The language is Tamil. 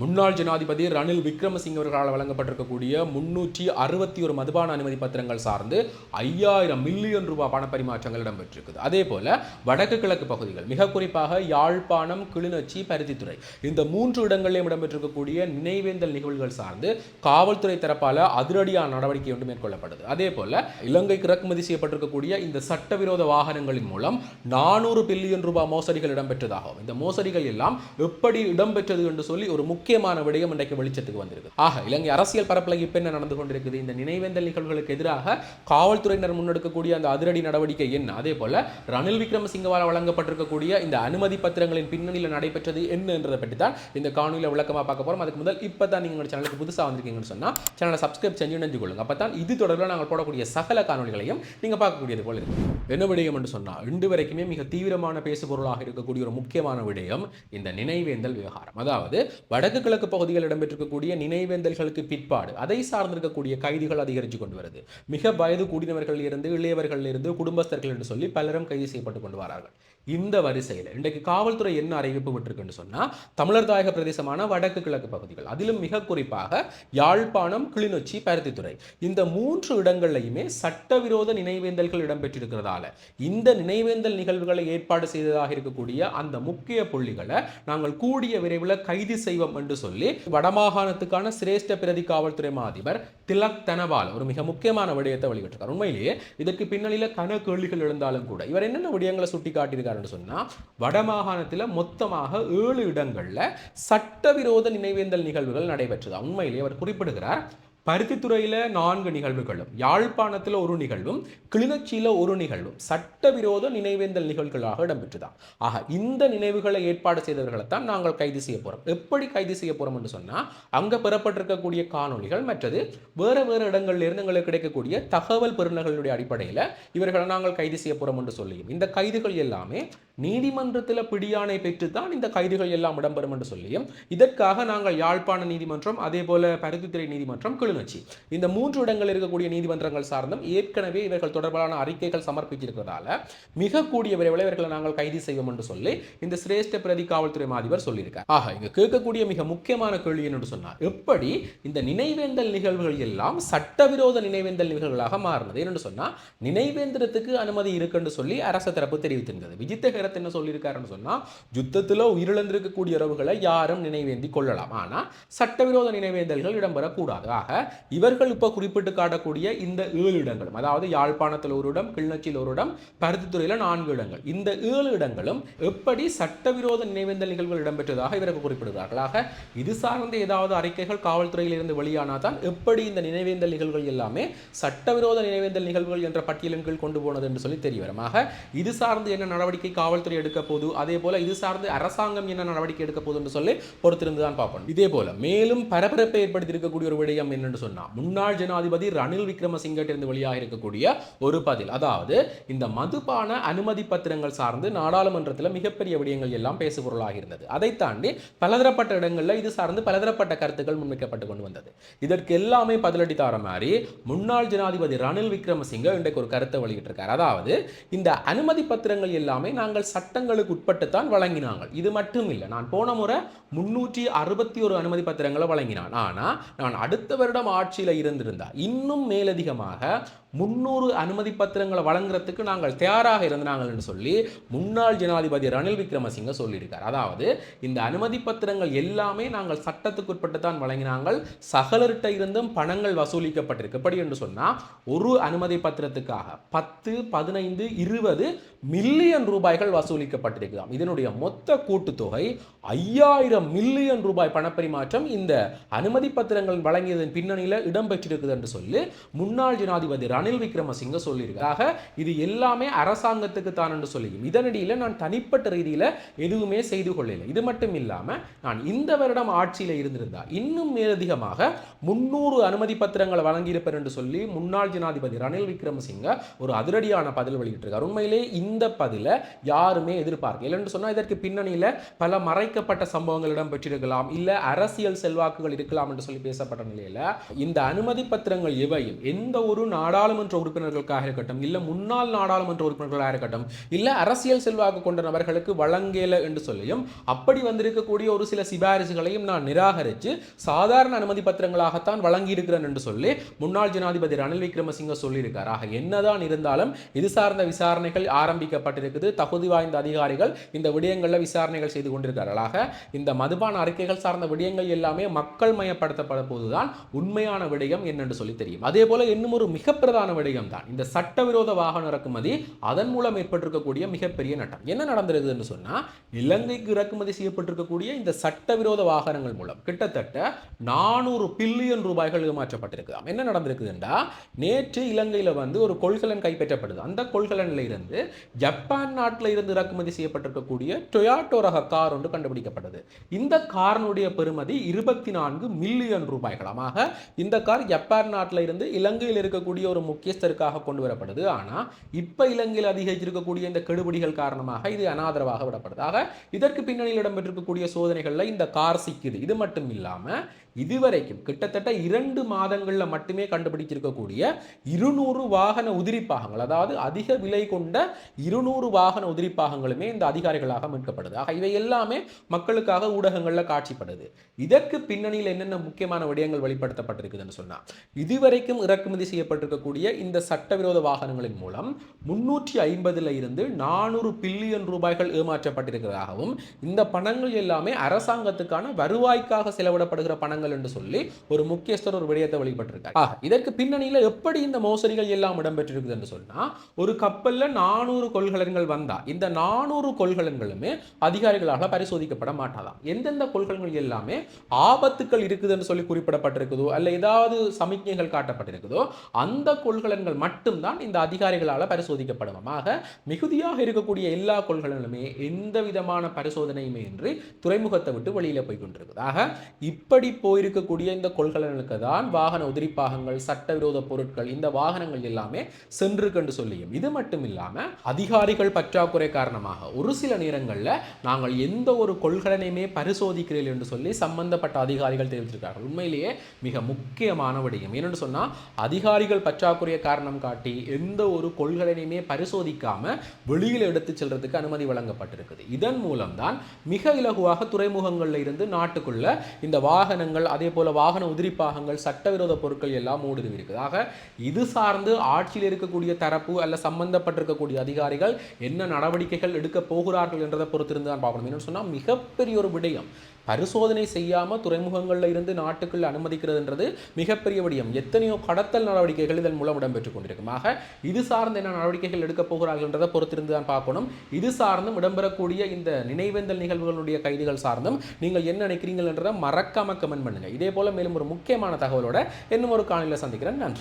முன்னாள் ஜனாதிபதி ரணில் விக்ரமசிங்க அவர்களால் வழங்கப்பட்டிருக்கக்கூடிய முன்னூற்றி அறுபத்தி ஒரு மதுபான அனுமதி பத்திரங்கள் சார்ந்து ஐயாயிரம் மில்லியன் ரூபாய் பணப்பரிமாற்றங்கள் இடம்பெற்றிருக்குது. அதே போல வடக்கு கிழக்கு பகுதிகள் மிக குறிப்பாக யாழ்ப்பாணம் கிளிநொச்சி பருத்தித்துறை. இந்த மூன்று இடங்களிலும் இடம்பெற்றிருக்கக்கூடிய நினைவேந்தல் நிகழ்வுகள் சார்ந்து காவல்துறை தரப்பால் அதிரடியான நடவடிக்கை ஒன்று மேற்கொள்ளப்படுது. அதே போல இலங்கைக்கு இறக்குமதி செய்யப்பட்டிருக்கக்கூடிய இந்த சட்டவிரோத வாகனங்களின் மூலம் நானூறு பில்லியன் ரூபாய் மோசடிகள் இடம்பெற்றதாகவும் இந்த மோசடிகள் எல்லாம் எப்படி இடம்பெற்றது என்று சொல்லி ஒரு முக்கியமான விடயம் இன்றைக்கு வெளிச்சத்துக்கு வந்திருக்கு ஆக இலங்கை அரசியல் பரப்பில் இப்போ என்ன நடந்து கொண்டிருக்குது? இந்த நினைவேந்தல் நிகழ்வுகளுக்கு எதிராக காவல்துறையினர் முன்னெடுக்கக்கூடிய அந்த அதிரடி நடவடிக்கை என்ன? அதே போல ரணில் விக்ரமசிங்கவால் வழங்கப்பட்டிருக்கக்கூடிய இந்த அனுமதி பத்திரங்களின் பின்னணியில் நடைபெற்றது என்னன்றதை பற்றி தான் இந்த காணொலியில் விளக்கமாக பார்க்க போறோம். அதுக்கு முதல் இப்போ தான் நீங்கள் சேனலுக்கு புதுசாக வந்திருக்கீங்கன்னு சொன்னால் சேனலை சப்ஸ்கிரைப் செஞ்சு நினைஞ்சு கொள்ளுங்க. அப்போ தான் இது தொடர்பில் நாங்கள் போடக்கூடிய சகல காணொலிகளையும் நீங்கள் பார்க்கக்கூடியது போல இருக்கு. என்ன விடயம் என்று சொன்னால் இன்று வரைக்குமே மிக தீவிரமான பேசுபொருளாக இருக்கக்கூடிய ஒரு முக்கியமான விடயம் இந்த நினைவேந்தல் விவகாரம். அதாவது வடக்கு கிழக்கு பகுதிகளில் இடம்பெற்றிருக்கக்கூடிய நினைவேந்தல்களுக்கு பிற்பாடு அதை சார்ந்திருக்கக்கூடிய கைதிகள் அதிகரித்து கொண்டு வருது. மிக வயது கூடினவர்களில் இருந்து இளையவர்களில் இருந்து குடும்பஸ்தர்கள் என்று சொல்லி பலரும் கைது செய்யப்பட்டு கொண்டு வரார்கள். இந்த வரிசையில் இன்றைக்கு காவல்துறை என்ன அறிவிப்பு விட்டுருக்குன்னு சொன்னா தமிழர் தாயக பிரதேசமான வடக்கு கிழக்கு பகுதிகள் அதிலும் மிக குறிப்பாக யாழ்ப்பாணம் கிளிநொச்சி பருத்தித்துறை. இந்த மூன்று இடங்கள்லையுமே சட்டவிரோத நினைவேந்தல்கள் இடம்பெற்றிருக்கிறதால இந்த நினைவேந்தல் நிகழ்வுகளை ஏற்பாடு செய்ததாக இருக்கக்கூடிய அந்த முக்கிய புள்ளிகளை நாங்கள் கூடிய விரைவில் கைது செய்வோம் என்று சொல்லி வடமாகாணத்துக்கான சிரேஷ்ட பிரதி காவல்துறை அதிபர் திலக் தனபால் ஒரு மிக முக்கியமான விடயத்தை வெளியிட்டிருக்கார். உண்மையிலேயே இதற்கு பின்னணியில் கன கேள்விகள் எழுந்தாலும் கூட இவர் என்னென்ன விடயங்களை சுட்டி காட்டியிருக்காருன்னு சொன்னா வடமாகாணத்தில் மொத்தமாக ஏழு இடங்களில் சட்டவிரோத நினைவேந்தல் நிகழ்வுகள் நடைபெற்றதா. உண்மையிலேயே அவர் குறிப்பிடுகிறார் பருத்தித்துறையில் நான்கு நிகழ்வுகளும் யாழ்ப்பாணத்தில் ஒரு நிகழ்வும் கிளிநொச்சியில் ஒரு நிகழ்வும் சட்டவிரோத நினைவேந்தல் நிகழ்வுகளாக இடம்பெற்றுதான் ஆக இந்த நினைவுகளை ஏற்பாடு செய்தவர்களை தான் நாங்கள் கைது செய்ய போகிறோம் எப்படி கைது செய்ய போறோம் என்று சொன்னா அங்க பெறப்பட்டிருக்கக்கூடிய காணொளிகள் மற்றது வேறு வேறு இடங்களில் இருந்து எங்களுக்கு கிடைக்கக்கூடிய தகவல் பெறுநர்களுடைய அடிப்படையில் இவர்களை நாங்கள் கைது செய்ய போகிறோம் என்று சொல்லியும் இந்த கைதுகள் எல்லாமே நீதிமன்றத்தில் பிடியானை பெற்று தான் இந்த கைதுகள் எல்லாம் இடம்பெறும் என்று சொல்லியும் இதற்காக நாங்கள் யாழ்ப்பாண நீதிமன்றம் அதே போல பருத்தித்துறை நீதிமன்றம் கிளிநொச்சி இந்த மூன்று இடங்கள் இருக்கக்கூடிய நீதிமன்றங்கள் சார்ந்தும் ஏற்கனவே இவர்கள் தொடர்பான அறிக்கைகள் சமர்ப்பிச்சிருக்கிறதால மிக கூடிய விரைவில் இவர்களை நாங்கள் கைது செய்வோம் என்று சொல்லி இந்த சிரேஷ்ட பிரதி காவல்துறை மாதிபர் சொல்லியிருக்கார். ஆக இங்க கேட்கக்கூடிய மிக முக்கியமான கேள்வி என்று சொன்னார் எப்படி இந்த நினைவேந்தல் நிகழ்வுகள் எல்லாம் சட்டவிரோத நினைவேந்தல் நிகழ்வுகளாக மாறினது? என்று சொன்னால் நினைவேந்திரத்துக்கு அனுமதி இருக்குன்னு சொல்லி அரசு தரப்பு தெரிவித்திருந்தது. விஜித்த ஹேரத் என்ன சொல்லியிருக்காருன்னு சொன்னால் யுத்தத்தில் உயிரிழந்திருக்கக்கூடிய உறவுகளை யாரும் நினைவேந்தி கொள்ளலாம். ஆனால் சட்டவிரோத நினைவேந்தல்கள் இடம்பெறக்கூடாது. ஆக இவர்கள் இப்போ குறிப்பிட்டு காட்டக்கூடிய இந்த ஏழு இடங்களும் அதாவது யாழ்ப்பாணத்தில் ஒரு இடம் கிளிநொச்சியில் ஒரு இடம் பருத்தித்துறையில் நான்கு இடங்கள். இந்த ஏழு இடங்களும் எப்படி சட்டவிரோத நினைவேந்தல் நிகழ்வுகள் இடம்பெற்றதாக இவர்கள் குறிப்பிடுகிறார்களாக இது சார்ந்த ஏதாவது அறிக்கைகள் காவல்துறையில் இருந்து வெளியானால் தான் எப்படி இந்த நினைவேந்தல் நிகழ்வுகள் எல்லாமே சட்டவிரோத நினைவேந்தல் நிகழ்வுகள் என்ற பட்டியலின் கீழ் கொண்டு போனது என்று சொல்லி தெரியவரமாக இது சார்ந்து என்ன நடவடிக்கை காவல்துறை எடுக்க போது அதே போல இது சார்ந்து அரசாங்கம் என்ன நடவடிக்கை எடுக்க போது என்று சொல்லி பொறுத்திருந்து தான் பார்ப்போம் இதே போல மேலும் பரபரப்பை ஏற்படுத்தி இருக்கக்கூடிய ஒரு விடயம் என்னன்னு சொன்னா முன்னாள் ஜனாதிபதி ரணில் விக்ரமசிங்கிருந்து வெளியாக இருக்கக்கூடிய ஒரு பதில். அதாவது இந்த மதுபான அனுமதி பத்திரங்கள் சார்ந்து நாடாளுமன்றத்தில் மிகப்பெரிய விடயங்கள் எல்லாம் பேசுபொருளாக இருந்தது. அதை தாண்டி பலதரப்பட்ட இடங்களில் இது சார்ந்து பலதரப்பட்ட கருத்துக்கள் முன்வைக்கப்பட்டு கொண்டு வந்தது. இதற்கு எல்லாமே பதிலடி தர மாதிரி முன்னாள் ஜனாதிபதி ரணில் விக்ரமசிங்க இன்றைக்கு ஒரு கருத்தை வெளியிட்டிருக்கார். அதாவது இந்த அனுமதி பத்திரங்கள் எல்லாமே நாங்கள் சட்டங்களுக்கு உட்பட்டு தான் வழங்கினாங்க. இது மட்டும் இல்லை நான் போன முறை முன்னூற்றி அறுபத்தி ஒரு அனுமதி பத்திரங்களை வழங்கினான். ஆனால் நான் அடுத்த வருடம் ஆட்சியில் இருந்திருந்தா இன்னும் மேலதிகமாக முன்னூறு அனுமதி பத்திரங்களை வழங்குறதுக்கு நாங்கள் தயாராக இருந்தாங்கன்னு சொல்லி முன்னாள் ஜனாதிபதி ரணில் விக்ரமசிங்க சொல்லியிருக்கார். அதாவது இந்த அனுமதி பத்திரங்கள் எல்லாமே நாங்கள் சட்டத்துக்கு உட்பட்டு தான் வழங்கினாங்கள். சகலர்கிட்ட இருந்தும் பணங்கள் வசூலிக்கப்பட்டிருக்கு. எப்படி என்று சொன்னால் ஒரு அனுமதி பத்திரத்துக்காக பத்து பதினைந்து இருபது மில்லியன் ரூபாய்கள் வசூலிக்கப்பட்டிருக்கலாம் இதனுடைய மொத்த கூட்டுத்தொகை ஐயாயிரம் மில்லியன் ரூபாய் பணப்பரிமாற்றம் இந்த அனுமதி பத்திரங்கள் வழங்கியதன் பின்னணியில் இடம்பெற்றிருக்குது என்று சொல்லி முன்னாள் ஜனாதிபதி ரணில் விக்ரமசிங்க சொல்லியிருக்காக இது எல்லாமே அரசாங்கத்துக்கு தான் என்று சொல்லியும். இதனடியில் நான் தனிப்பட்ட ரீதியில் எதுவுமே செய்து கொள்ளல. இது மட்டும் இல்லாமல் நான் இந்த வருடம் ஆட்சியில் இருந்திருந்தா இன்னும் மேலதிகமாக முன்னூறு அனுமதி பத்திரங்களை வழங்கியிருப்பேன் என்று சொல்லி முன்னாள் ஜனாதிபதி ரணில் விக்ரமசிங்க ஒரு அதிரடியான பதில் வெளியிட்டிருக்கார். உண்மையிலே இந்த பதிலை யாருமே எதிர்பார்க்கல. என்று சொன்னால் இதற்கு பின்னணியில் பல மறைக்கப்பட்ட சம்பவங்கள் இடம்பெற்றிருக்கலாம். இல்லை அரசியல் செல்வாக்குகள் இருக்கலாம் என்று சொல்லி பேசப்பட்ட நிலையில் இந்த அனுமதி பத்திரங்கள் எவையும் எந்த ஒரு நாடாளுமன்ற நாடாளுமன்ற உறுப்பினர்களுக்காக இருக்கட்டும் இல்லை முன்னாள் நாடாளுமன்ற உறுப்பினர்களாக இருக்கட்டும் இல்லை அரசியல் செல்வாக்கு கொண்ட நபர்களுக்கு வழங்கல என்று சொல்லியும் அப்படி வந்திருக்கக்கூடிய ஒரு சில சிபாரிசுகளையும் நான் நிராகரித்து சாதாரண அனுமதி பத்திரங்களாகத்தான் வழங்கியிருக்கிறேன் என்று சொல்லி முன்னாள் ஜனாதிபதி ரணில் விக்ரமசிங்க சொல்லியிருக்கார். ஆக என்னதான் இருந்தாலும் இது சார்ந்த விசாரணைகள் ஆரம்பிக்கப்பட்டிருக்குது. தகுதி வாய்ந்த அதிகாரிகள் இந்த விடயங்களில் விசாரணைகள் செய்து கொண்டிருக்கிறார்களாக இந்த மதுபான அறிக்கைகள் சார்ந்த விடயங்கள் எல்லாமே மக்கள் மயப்படுத்தப்பட போதுதான் உண்மையான விடயம் என்னென்று சொல்லி தெரியும். அதே போல இன்னும் ஒரு மிக பிரதான விடயம் தான் இந்த சட்டவிரோத வாகன இறக்குமதி அதன் மூலம் ஏற்பட்டிருக்கக்கூடிய மிகப்பெரிய நட்டம். என்ன நடந்திருக்குதுன்னு சொன்னால் இலங்கைக்கு இறக்குமதி செய்யப்பட்டிருக்கக்கூடிய இந்த சட்டவிரோத வாகனங்கள் மூலம் கிட்டத்தட்ட நானூறு பில்லியன் ரூபாய்கள் ஏமாற்றப்பட்டிருக்குதாம். என்ன நடந்திருக்குதுண்டா நேற்று இலங்கையில் வந்து ஒரு கொள்கலன் கைப்பற்றப்படுது. அந்த கொள்கலனில் இருந்து ஜப்பான் நாட்டில் இருந்து இறக்குமதி செய்யப்பட்டிருக்கக்கூடிய டொயாட்டோ ரக கார் ஒன்று கண்டுபிடிக்கப்பட்டது. இந்த காரனுடைய பெறுமதி இருபத்தி நான்கு மில்லியன் ரூபாய்களமாக இந்த கார் ஜப்பான் நாட்டில் இருந்து இலங்கையில் இருக்கக்கூடிய ஒரு முக்கியஸ்தருக்காக கொண்டு வரப்படுது ஆனால் இப்போ இலங்கையில் அதிகரிச்சிருக்கக்கூடிய இந்த கெடுபிடிகள் காரணமாக இது அனாதரவாக விடப்படுது. ஆக இதற்கு பின்னணியில் இடம்பெற்றிருக்கக்கூடிய சோதனைகளில் இந்த கார் சிக்குது இது மட்டும் இல்லாமல் இதுவரைக்கும் கிட்டத்தட்ட இரண்டு மாதங்களில் மட்டுமே கண்டுபிடிச்சிருக்கக்கூடிய இருநூறு வாகன உதிரிப்பாகங்கள் அதாவது அதிக விலை கொண்ட இருநூறு வாகன உதிரிப்பாகங்களுமே இந்த அதிகாரிகளாக மீட்கப்படுது. ஆக இவை எல்லாமே மக்களுக்காக ஊடகங்களில் காட்சிப்படுது. இதற்கு பின்னணியில் என்னென்ன முக்கியமான விடயங்கள் வெளிப்படுத்தப்பட்டிருக்குதுன்னு சொன்னால் இதுவரைக்கும் இறக்குமதி செய்யப்பட்டிருக்கக்கூடிய செய்யக்கூடிய இந்த சட்டவிரோத வாகனங்களின் மூலம் முன்னூற்றி ஐம்பதுல இருந்து நானூறு பில்லியன் ரூபாய்கள் ஏமாற்றப்பட்டிருக்கிறதாகவும் இந்த பணங்கள் எல்லாமே அரசாங்கத்துக்கான வருவாய்க்காக செலவிடப்படுகிற பணங்கள் என்று சொல்லி ஒரு முக்கியஸ்தர் ஒரு விடயத்தை வெளிப்பட்டிருக்கார் இதற்கு பின்னணியில் எப்படி இந்த மோசடிகள் எல்லாம் இடம்பெற்றிருக்குது என்று சொன்னா ஒரு கப்பலில் நானூறு கொள்கலன்கள் வந்தா இந்த நானூறு கொள்கலன்களுமே அதிகாரிகளால பரிசோதிக்கப்பட மாட்டாதாம். எந்தெந்த கொள்கலன்கள் எல்லாமே ஆபத்துக்கள் இருக்குதுன்னு சொல்லி குறிப்பிடப்பட்டிருக்குதோ அல்ல ஏதாவது சமிக்ஞைகள் காட்டப்பட்டிருக்குதோ அந்த கொள்கலன்கள் மட்டும்தான் இந்த அதிகாரிகளால் பரிசோதிக்கப்படும் ஆக மிகுதியாக இருக்கக்கூடிய எல்லா கொள்கலனுமே எந்த விதமான பரிசோதனையுமே இன்றி துறைமுகத்தை விட்டு வெளியில் போய் கொண்டிருக்குது. ஆக இப்படி போயிருக்கக்கூடிய இந்த கொள்கலனுக்கு தான் வாகன உதிரிப்பாகங்கள் சட்டவிரோத பொருட்கள் இந்த வாகனங்கள் எல்லாமே சென்றிருக்கு என்று சொல்லியும். இது மட்டும் இல்லாமல் அதிகாரிகள் பற்றாக்குறை காரணமாக ஒரு சில நேரங்களில் நாங்கள் எந்த ஒரு கொள்கலனையுமே பரிசோதிக்கிறீர்கள் என்று சொல்லி சம்பந்தப்பட்ட அதிகாரிகள் தெரிவித்திருக்கிறார்கள். உண்மையிலேயே மிக முக்கியமான விடயம். ஏனென்று சொன்னால் அதிகாரிகள் பற்றா பற்றாக்குறைய காரணம் காட்டி எந்த ஒரு கொள்கலனையுமே பரிசோதிக்காமல் வெளியில் எடுத்து செல்றதுக்கு அனுமதி வழங்கப்பட்டிருக்குது. இதன் மூலம்தான் மிக இலகுவாக துறைமுகங்களில் இருந்து நாட்டுக்குள்ள இந்த வாகனங்கள் அதே போல வாகன உதிரிப்பாகங்கள் சட்டவிரோத பொருட்கள் எல்லாம் ஊடுருவி இருக்குது ஆக இது சார்ந்து ஆட்சியில் இருக்கக்கூடிய தரப்பு அல்ல சம்பந்தப்பட்டிருக்கக்கூடிய அதிகாரிகள் என்ன நடவடிக்கைகள் எடுக்க போகிறார்கள் என்றதை பொறுத்திருந்து தான் பார்க்கணும். என்னன்னு சொன்னால் மிகப்பெரிய ஒரு விடயம் பரிசோதனை செய்யாமல் துறைமுகங்களில் இருந்து நாட்டுக்குள் அனுமதிக்கிறதுன்றது மிகப்பெரிய விடயம் எத்தனையோ கடத்தல் நடவடிக்கைகள் இதன் மூலம் இடம்பெற்றுக் கொண்டிருக்கும். ஆக இது சார்ந்த என்ன நடவடிக்கைகள் எடுக்கப் போகிறார்கள் என்றதை பொறுத்திருந்து தான் பார்க்கணும். இது சார்ந்தும் இடம்பெறக்கூடிய இந்த நினைவேந்தல் நிகழ்வுகளுடைய கைதுகள் சார்ந்தும் நீங்கள் என்ன நினைக்கிறீங்கள் என்றதை மறக்காம கமெண்ட் பண்ணுங்க. இதே போல மேலும் ஒரு முக்கியமான தகவலோட இன்னும் ஒரு காணொலியில் சந்திக்கிறேன். நன்றி.